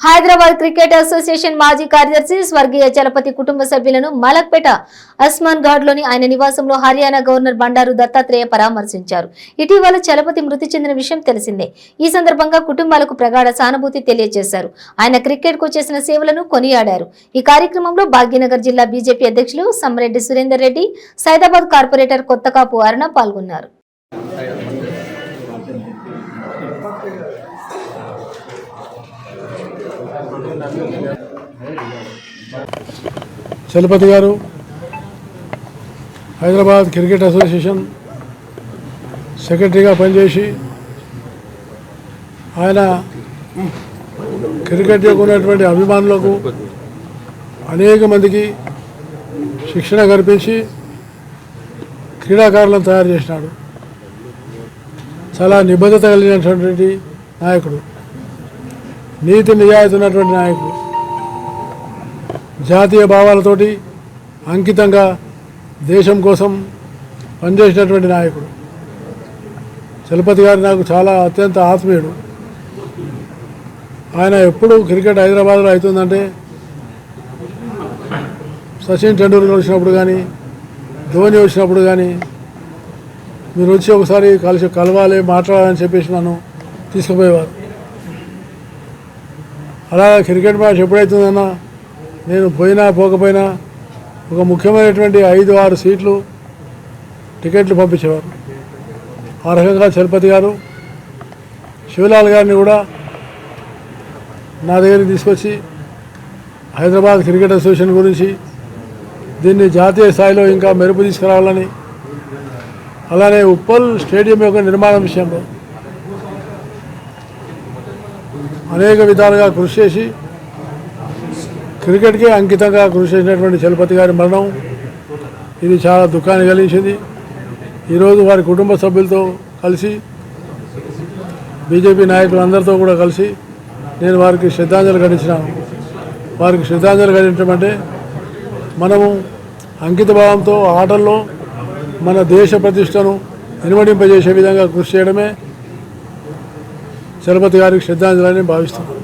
Hyderabad cricket association మాజీ కార్యదర్శి స్వర్గీయ చలపతి కుటుంబ సభ్యులను మలక్పేట అస్మాన్ ఘాట్లోని ఆయన నివాసంలో హర్యానా గవర్నర్ బండారు దత్తాత్రేయ పరామర్శించారు. ఇటీవల చలపతి మృతి చెందిన విషయం తెలిసిందే. ఈ సందర్భంగా కుటుంబాలకు ప్రగాఢ సానుభూతి తెలియజేశారు. ఆయన క్రికెట్కు చేసిన సేవలను కొనియాడారు. ఈ కార్యక్రమంలో భాగ్యనగర్ జిల్లా బీజేపీ అధ్యక్షులు సమ్రెడ్డి సురేందర్ రెడ్డి సైదాబాద్ కార్పొరేటర్ కొత్తకాపు అరుణ పాల్గొన్నారు. చలపతి గారు హైదరాబాద్ క్రికెట్ అసోసియేషన్ సెక్రటరీగా పనిచేసి ఆయన క్రికెట్ యొక్క ఉన్నటువంటి అభిమానులకు అనేక మందికి శిక్షణ కల్పించి క్రీడాకారులను తయారు చేసినాడు. చాలా నిబద్ధత కలిగినటువంటి నాయకుడు. నీతి నిజాయితీ ఉన్నటువంటి నాయకుడు. జాతీయ భావాలతోటి అంకితంగా దేశం కోసం పనిచేసినటువంటి నాయకుడు. చలపతి గారు నాకు చాలా అత్యంత ఆత్మీయుడు. ఆయన ఎప్పుడు క్రికెట్ హైదరాబాద్లో అవుతుందంటే సచిన్ టెండూల్కర్ వచ్చినప్పుడు కానీ ధోని వచ్చినప్పుడు కానీ మీరు వచ్చి ఒకసారి కలిసి కలవాలి మాట్లాడాలని చెప్పేసి నన్ను తీసుకుపోయేవారు. అలాగే క్రికెట్ మ్యాచ్ ఎప్పుడైతుందన్నా? నేను పోయినా పోకపోయినా ఒక ముఖ్యమైనటువంటి ఐదు ఆరు సీట్లు టికెట్లు పంపించేవారు. ఆ రకంగా చలపతి గారు శివలాల్ గారిని కూడా నా దగ్గరికి తీసుకొచ్చి హైదరాబాద్ క్రికెట్ అసోసియేషన్ గురించి దీన్ని జాతీయ స్థాయిలో ఇంకా మెరుపు తీసుకురావాలని అలానే ఉప్పల్ స్టేడియం యొక్క నిర్మాణం విషయంలో అనేక విధాలుగా కృషి చేసి క్రికెట్కే అంకితంగా కృషి చేసినటువంటి చలపతి గారి మరణం ఇది చాలా దుఃఖాన్ని కలిగించింది. ఈరోజు వారి కుటుంబ సభ్యులతో కలిసి బీజేపీ నాయకులందరితో కూడా కలిసి నేను వారికి శ్రద్ధాంజలి ఘటించినాను వారికి శ్రద్ధాంజలి ఘటించమంటే అంటే మనము అంకిత భావంతో ఆటల్లో మన దేశ ప్రతిష్టను ఇనుమడింపజేసే విధంగా కృషి చేయడమే చలపతి గారికి శ్రద్ధాంజలి అని భావిస్తున్నాను